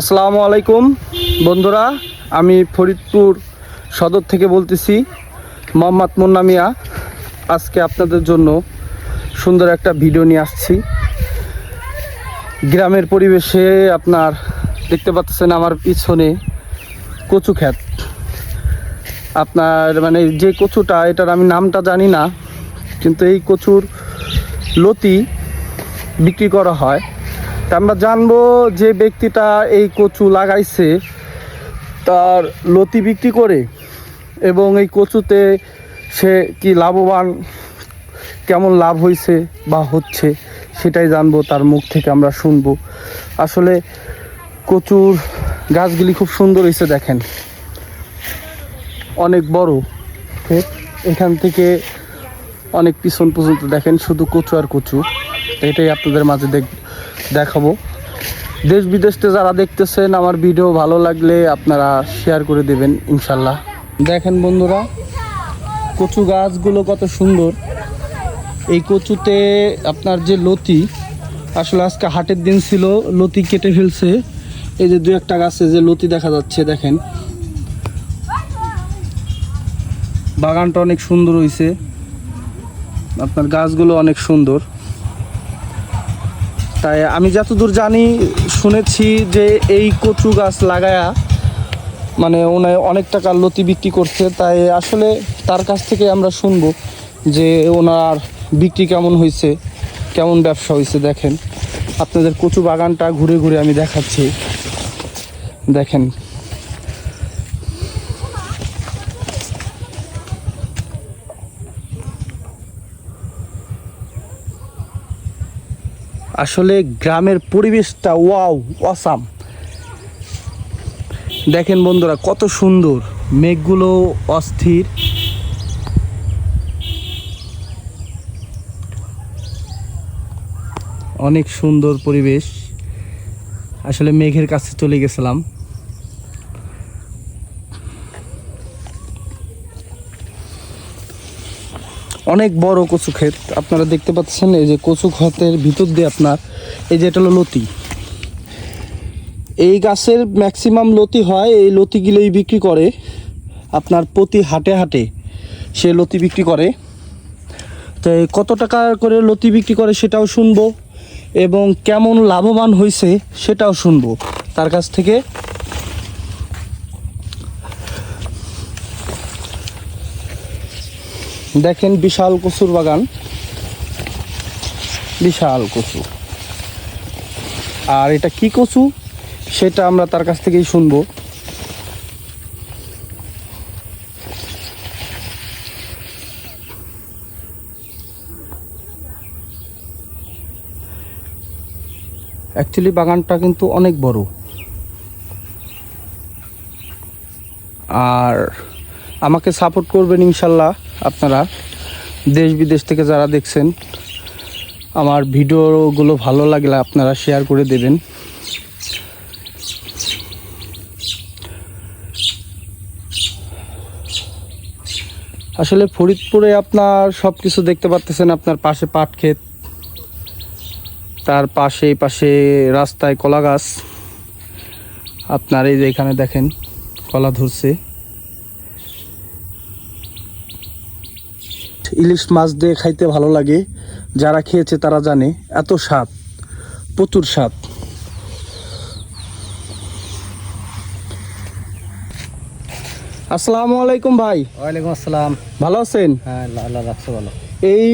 আসসালামু আলাইকুম। বন্ধুরা, আমি ফরিদপুর সদর থেকে বলতেছি, মোহাম্মদ মুন্না মিয়া। আজকে আপনাদের জন্য সুন্দর একটা ভিডিও নিয়ে আসছি। গ্রামের পরিবেশে আপনার দেখতে পাচ্ছেন আমার পিছনে কচু ক্ষেত। আপনার মানে যে কচুটা, এটার আমি নামটা জানি না, কিন্তু এই কচুর লতি বিক্রি করা হয়। তা আমরা জানব যে ব্যক্তিটা এই কচু লাগাইছে, তার লতি বিক্রি করে এবং এই কচুতে সে কি লাভবান, কেমন লাভ হয়েছে বা হচ্ছে, সেটাই জানব, তার মুখ থেকে আমরা শুনব। আসলে কচুর গাছগুলি খুব সুন্দর হয়েছে দেখেন। অনেক বড় এখান থেকে অনেক পিছন পর্যন্ত দেখেন, শুধু কচু আর কচু। এটাই আপনাদের মাঝে দেখ দেখাবো। দেশ বিদেশে যারা দেখতেছেন, আমার ভিডিও ভালো লাগলে আপনারা শেয়ার করে দেবেন, ইনশাল্লাহ। দেখেন বন্ধুরা, কচু গাছগুলো কত সুন্দর। এই কচুতে আপনার যে লতি, আসলে আজকে হাটের দিন ছিল, লতি কেটে ফেলছে। এই যে দু একটা গাছে যে লতি দেখা যাচ্ছে, দেখেন। বাগানটা অনেক সুন্দর হয়েছে আপনার গাছগুলো অনেক সুন্দর। তাই আমি যতদূর জানি, শুনেছি যে এই কচু গাছ লাগায়া মানে ওনায় অনেক টাকার লতি বিক্রি করছে। তাই আসলে তার কাছ থেকে আমরা শুনব যে ওনার বিক্রি কেমন হয়েছে, কেমন ব্যবসা হয়েছে দেখেন। আপনাদের কচু বাগানটা ঘুরে ঘুরে আমি দেখাচ্ছি। দেখেন। আসলে গ্রামের পরিবেশটা ওয়াও, অসাম। দেখেন বন্ধুরা, কত সুন্দর। মেঘগুলো অস্থির। অনেক সুন্দর পরিবেশ। আসলে মেঘের কাছে চলে গেছিলাম। অনেক বড় কচু ক্ষেত। আপনারা দেখতে পাচ্ছেন এই যে কচু ক্ষেতের ভিতর দিয়ে আপনার, এই যে এটা হলো লতি। এই গাছের ম্যাক্সিমাম লতি হয়, এই লতিগুলোই বিক্রি করে। আপনার প্রতি হাটে হাটে সে লতি বিক্রি করে। তো কত টাকা করে লতি বিক্রি করে সেটাও শুনব এবং কেমন লাভবান হয়েছে সেটাও শুনব। তার কাছ থেকে দেখেন বিশাল কচুর বাগান। বিশাল কচু। আর এটা কি কচু? সেটা আমরা তার কাছ থেকেই শুনব। অ্যাকচুয়ালি বাগানটা কিন্তু অনেক বড়। আর আমাকে সাপোর্ট করবেন ইনশাল্লাহ। আপনারা দেশ বিদেশ থেকে যারা দেখছেন, আমার ভিডিওগুলো ভালো লাগলে আপনারা শেয়ার করে দেবেন। আসলে ফরিদপুরে আপনার সব কিছু দেখতে পাচ্তেছেন আপনার পাশে পাট ক্ষেত, তার পাশে পাশে রাস্তায় কলা গাছ আপনার এই যে এখানে দেখেন, কলা ধরছে। ইলিশ মাছ দিয়ে খাইতে ভালো লাগে। যারা খেয়েছে তারা জানে এত স্বাদ প্রচুর স্বাদ। আসসালামু আলাইকুম ভাই। ওয়ালাইকুম আসসালাম। ভালো আছেন? হ্যাঁ আল্লাহ রাখছে ভালো। এই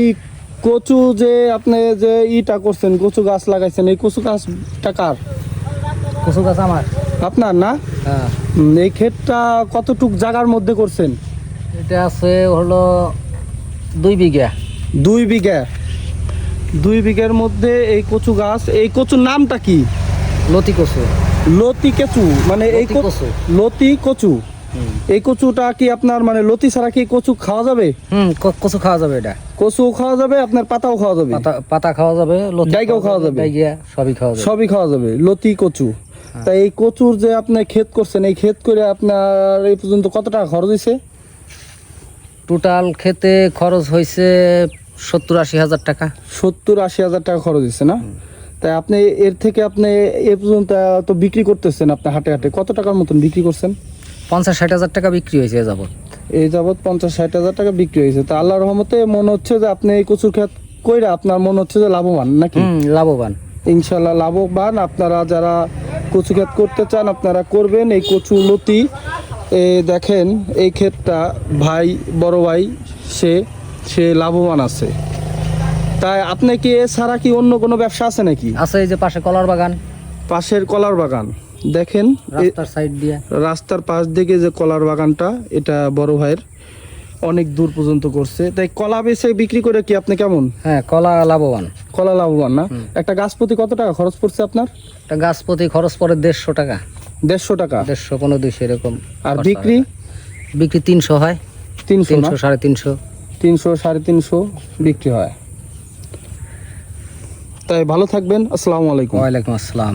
কচু যে আপনি যে ইটা করছেন কচু গাছ লাগাইছেন এই কচু গাছটা কার? কচু গাছ আমার। আপনার না? হ্যাঁ। এই ক্ষেতটা কতটুক জায়গার মধ্যে করছেন? এটা আছে হলো দুই বিঘা। দুই বিঘা। দুই বিঘার মধ্যে এই কচু গাছ এই কচুর নামটা কি? লতি কচু। লতি কচু মানে এই কচু। লতি কচু। এই কচুটা কি আপনার মানে লতি ছাড়া কি কচু খাওয়া যাবে? হুম কচু খাওয়া যাবে এটা। কচু খাওয়া যাবে আপনার পাতাও খাওয়া যাবে। পাতা পাতা খাওয়া যাবে লতি ডাইগাও খাওয়া যাবে। ডাইগিয়া সবই খাওয়া যাবে। সবই খাওয়া যাবে লতি কচু। তাই এই কচুর যে আপনি ক্ষেত করছেন এই ক্ষেত করে আপনার এই পর্যন্ত কত টাকা খরচ হয়েছে টোটাল খেতে খরচ হয়েছে সত্তর আশি হাজার টাকা। সত্তর আশি হাজার টাকা খরচ হয়েছে না? তাই আপনি এর থেকে আপনি এ পর্যন্ত তো বিক্রি করতেছেন আপনি হাটে হাটে। কত টাকার মতন বিক্রি করছেন? পঞ্চাশ ষাট হাজার টাকা বিক্রি হয়েছে এ যাবৎ। এই যাবৎ পঞ্চাশ ষাট হাজার টাকা বিক্রি হয়েছে। তা আল্লাহর রহমতে মনে হচ্ছে যে আপনি এই কচুর ক্ষেত কইরা আপনার মনে হচ্ছে যে লাভবান নাকি? লাভবান। ইনশাল্লাহ লাভবান। আপনারা যারা কচু ক্ষেত করতে চান আপনারা করবেন এই কচু লতি। এ দেখেন এই ক্ষেতটা ভাই বড় ভাই সে সে লাভবান আছে। তাই আপনি কি এছাড়া কি অন্য কোনো ব্যবসা আছে নাকি? আছে এই যে পাশে কলার বাগান। পাশের কলার বাগান। দেখেন রাস্তার সাইড দিয়ে। রাস্তার পাশ দিকে যে কলার বাগানটা এটা বড় ভাইয়ের অনেক দূর পর্যন্ত করছে। তাই কলা বেচে বিক্রি করে কি আপনি কেমন? হ্যাঁ কলা লাভবান। কলা লাভবান না? একটা গাছ প্রতি কত টাকা খরচ পড়ছে আপনার? একটা গাছ প্রতি খরচ পড়ে দেড়শো টাকা। দেড়শো টাকা? দেড়শো কোনো দুইশো এরকম। আর বিক্রি? বিক্রি তিনশো হয়। তিনশো তিনশো সাড়ে তিনশো। তিনশো সাড়ে তিনশো বিক্রি হয়। তাই ভালো থাকবেন। আসসালামু আলাইকুম। ওয়ালাইকুম আসসালাম।